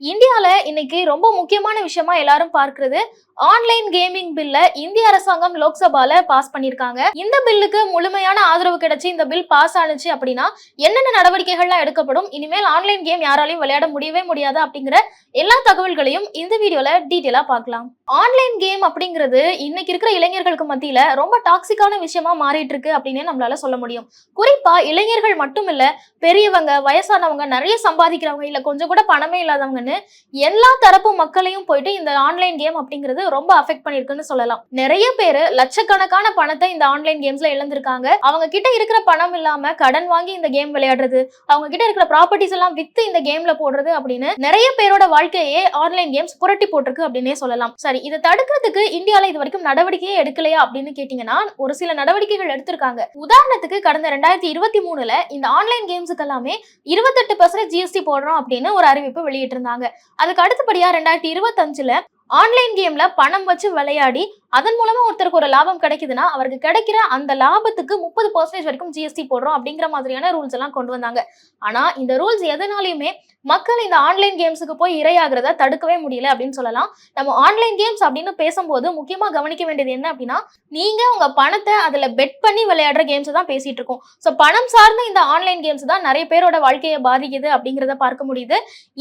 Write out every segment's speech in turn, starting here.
இந்தியால இன்னைக்கு ரொம்ப முக்கியமான விஷயமா எல்லாரும் பார்க்கறது ஆன்லைன் கேமிங் பில்ல இந்திய அரசாங்கம் லோக்சபால பாஸ் பண்ணியிருக்காங்க. இந்த பில்லுக்கு முழுமையான ஆதரவு கிடைச்சு இந்த பில் பாஸ் ஆனுச்சு அப்படின்னா என்னென்ன நடவடிக்கைகள்லாம் எடுக்கப்படும்? இனிமேல் ஆன்லைன் கேம் யாராலையும் விளையாட முடியவே முடியாது அப்படிங்கிற எல்லா தகவல்களையும் இந்த வீடியோல டீட்டெயிலா பார்க்கலாம். ஆன்லைன் கேம் அப்படிங்கிறது இன்னைக்கு இருக்கிற இளைஞர்களுக்கு மத்தியில ரொம்ப டாக்ஸிக்கான விஷயமா மாறிட்டு இருக்கு அப்படின்னு நம்மளால சொல்ல முடியும். குறிப்பா இளைஞர்கள் மட்டும் இல்ல பெரியவங்க வயசானவங்க நிறைய சம்பாதிக்கிறவங்க இல்ல கொஞ்சம் கூட பணமே இல்லாதவங்க வந்து எல்லா தரப்பு மக்களையும் போயிட்டு இந்த ஆன்லைன் கேம் அப்படிங்கிறது ரொம்ப அஃபெக்ட் பண்ணிருக்குன்னு சொல்லலாம். நிறைய பேர் லட்சக்கணக்கான பணத்தை இந்த ஆன்லைன் கேம்ஸ்ல இழந்திருக்காங்க. அவங்க கிட்ட இருக்கிற பணம் இல்லாம கடன் வாங்கி இந்த கேம் விளையாடுறது அவங்க கிட்ட இருக்கிற ப்ராப்பர்ட்டிஸ் எல்லாம் வித்து இந்த கேம்ல போடுறது அப்படின்னு நிறைய பேரோட வாழ்க்கையே ஆன்லைன் கேம்ஸ் புரட்டி போட்டிருக்கு அப்படின்னே சொல்லலாம். சரி இதை தடுக்கிறதுக்கு இந்தியால இது வரைக்கும் நடவடிக்கையே எடுக்கலையா அப்படின்னு கேட்டீங்கன்னா ஒரு சில நடவடிக்கைகள் எடுத்திருக்காங்க. உதாரணத்துக்கு கடந்த ரெண்டாயிரத்தி இருபத்தி மூணுல இந்த ஆன்லைன் கேம்ஸுக்கு எல்லாமே இருபத்தெட்டு பர்சன்ட் ஜிஎஸ்டி போடுறோம் அப்படின்னு ஒரு அறிவிப்பு வெளியிட்டிருந்தாங்க. அதுக்கு அடுத்தபடியா ரெண்டாயிரத்தி இருபத்தஞ்சுல ஆன்லைன் கேம்ல பணம் வச்சு விளையாடி அதன் மூலமா ஒருத்தருக்கு ஒரு லாபம் கிடைக்குதுன்னா அவருக்கு கிடைக்கிற அந்த லாபத்துக்கு முப்பது பர்சன்டேஜ் வரைக்கும் ஜிஎஸ்டி போடுறோம் அப்படிங்கிற மாதிரியான ரூல்ஸ் எல்லாம் கொண்டு வந்தாங்க. ஆனா இந்த ரூல்ஸ் எதனாலையுமே மக்கள் இந்த ஆன்லைன் கேம்ஸுக்கு போய் இரையாகிறத தடுக்கவே முடியல அப்படின்னு சொல்லலாம். நம்ம ஆன்லைன் கேம்ஸ் அப்படின்னு பேசும்போது முக்கியமாக கவனிக்க வேண்டியது என்ன அப்படின்னா நீங்க உங்க பணத்தை அதில் பெட் பண்ணி விளையாடுற கேம்ஸை தான் பேசிட்டு இருக்கோம். ஸோ பணம் சார்ந்த இந்த ஆன்லைன் கேம்ஸ் தான் நிறைய பேரோட வாழ்க்கையை பாதிக்குது அப்படிங்கிறத பார்க்க முடியுது.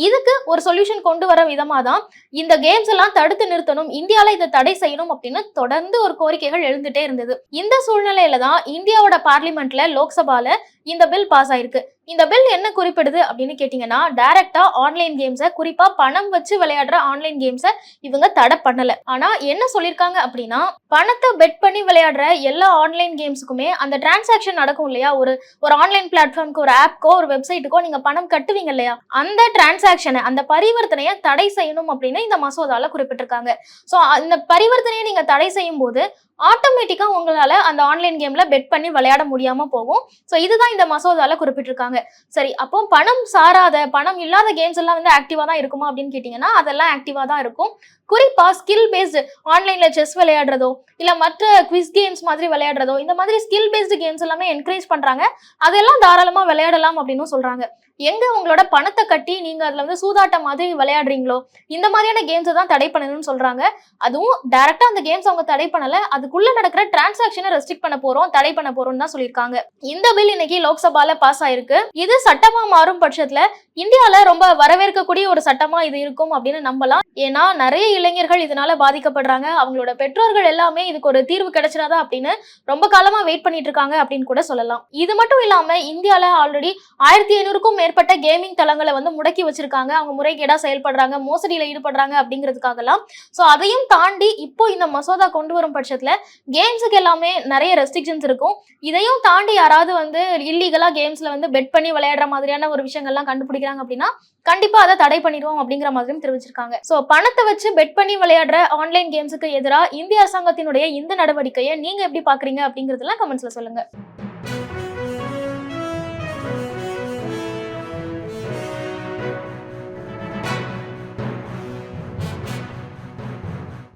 இதுக்கு ஒரு சொல்யூஷன் கொண்டு வர விதமாக தான் இந்த கேம்ஸ் எல்லாம் தடுத்து நிறுத்தணும் இந்தியாவில் இதை தடை செய்யணும் அப்படின்னு தொடர்ந்து ஒரு கோரிக்கைகள் எழுந்துட்டே இருந்தது. இந்த சூழ்நிலையில தான் இந்தியாவோட பார்லிமெண்ட்ல லோக்சபால இந்த பில் பாஸ் ஆயிருக்கு. இந்த பில் என்ன குறிப்பிடுது அப்படின்னு கேட்டிங்கன்னா டைரக்டா ஆன்லைன் கேம்ஸை குறிப்பா பணம் வச்சு விளையாடுற ஆன்லைன் கேம்ஸை இவங்க தடை பண்ணல. ஆனா என்ன சொல்லியிருக்காங்க அப்படின்னா பணத்தை பெட் பண்ணி விளையாடுற எல்லா ஆன்லைன் கேம்ஸுக்குமே அந்த டிரான்சாக்ஷன் நடக்கும் இல்லையா? ஒரு ஒரு ஆன்லைன் பிளாட்ஃபார்ம்க்கு ஒரு ஆப்க்கோ ஒரு வெப்சைட்டுக்கோ நீங்க பணம் கட்டுவீங்க இல்லையா? அந்த டிரான்சாக்ஷனை அந்த பரிவர்த்தனையை தடை செய்யணும் அப்படின்னு இந்த மசோதால குறிப்பிட்டிருக்காங்க. ஸோ அந்த பரிவர்த்தனையை நீங்க தடை செய்யும் போது ஆட்டோமேட்டிக்காக உங்களால் அந்த ஆன்லைன் கேமில் பெட் பண்ணி விளையாட முடியாமல் போகும். ஸோ இதுதான் இந்த மசோதாவில் குறிப்பிட்டிருக்காங்க. சரி அப்போ பணம் சாராத பணம் இல்லாத கேம்ஸ் எல்லாம் வந்து ஆக்டிவாக தான் இருக்குமா அப்படின்னு கேட்டிங்கன்னா அதெல்லாம் ஆக்டிவா தான் இருக்கும். குறிப்பா ஸ்கில் பேஸ்டு ஆன்லைனில் செஸ் விளையாடுறதோ இல்லை மற்ற குவிஸ் கேம்ஸ் மாதிரி விளையாடுறதோ இந்த மாதிரி ஸ்கில் பேஸ்டு கேம்ஸ் எல்லாமே என்கரேஜ் பண்ணுறாங்க அதெல்லாம் தாராளமாக விளையாடலாம் அப்படின்னு சொல்கிறாங்க எங்க உங்களோட பணத்தை கட்டி நீங்கள் அதில் வந்து சூதாட்டம் மாதிரி விளையாடுறீங்களோ இந்த மாதிரியான கேம்ஸை தான் தடை பண்ணணும்னு சொல்கிறாங்க அதுவும் டேரெக்டாக அந்த கேம்ஸ் அவங்க தடை பண்ணலை அது அதுக்குள்ள நடக்கிற டிரான்சாக்ஷனை ரெஸ்ட்ரிக்ட் பண்ண போறோம் தடை பண்ண போறோம்னு தான் சொல்லியிருக்காங்க. இந்த பில் இன்னைக்கு லோக்சபால பாஸ் ஆயிருக்கு. இது சட்டமா மாறும் பட்சத்துல இந்தியால ரொம்ப வரவேற்கக்கூடிய ஒரு சட்டமா இது இருக்கும் அப்படின்னு நம்பலாம். ஏன்னா நிறைய இளைஞர்கள் இதனால பாதிக்கப்படுறாங்க. அவங்களோட பெற்றோர்கள் எல்லாமே இதுக்கு ஒரு தீர்வு கிடைச்சிடாதா அப்படின்னு ரொம்ப காலமா வெயிட் பண்ணிட்டு இருக்காங்க அப்படின்னு கூட சொல்லலாம். இது மட்டும் இல்லாம இந்தியால ஆல்ரெடி ஆயிரத்தி ஐநூறுக்கும் மேற்பட்ட கேமிங் தளங்களை வந்து முடக்கி வச்சிருக்காங்க. அவங்க முறைகேடா செயல்படுறாங்க மோசடியில ஈடுபடுறாங்க அப்படிங்கிறதுக்காகலாம். ஸோ அதையும் தாண்டி இப்போ இந்த மசோதா கொண்டு வரும் பட்சத்துல கேம்ஸுக்கு எல்லாமே நிறைய ரெஸ்ட்ரிக்ஷன்ஸ் இருக்கும். இதையும் தாண்டி யாராவது வந்து இல்லீகலாக கேம்ஸ்ல வந்து பெட் பண்ணி விளையாடுற மாதிரியான ஒரு விஷயங்கள்லாம் கண்டுபிடிக்கிறாங்க அப்படின்னா கண்டிப்பா அதை தடை பண்ணிடுவோம் அப்படிங்கிற மாதிரியும் தெரிவிச்சிருக்காங்க. ஸோ பணத்தை வச்சு பெட் பண்ணி விளையாடுற ஆன்லைன் கேம்ஸுக்கு எதிராக இந்திய அரசாங்கத்தினுடைய இந்த நடவடிக்கையை நீங்க எப்படி பாக்குறீங்க அப்படிங்கறதெல்லாம் கமெண்ட்ஸ்ல சொல்லுங்க.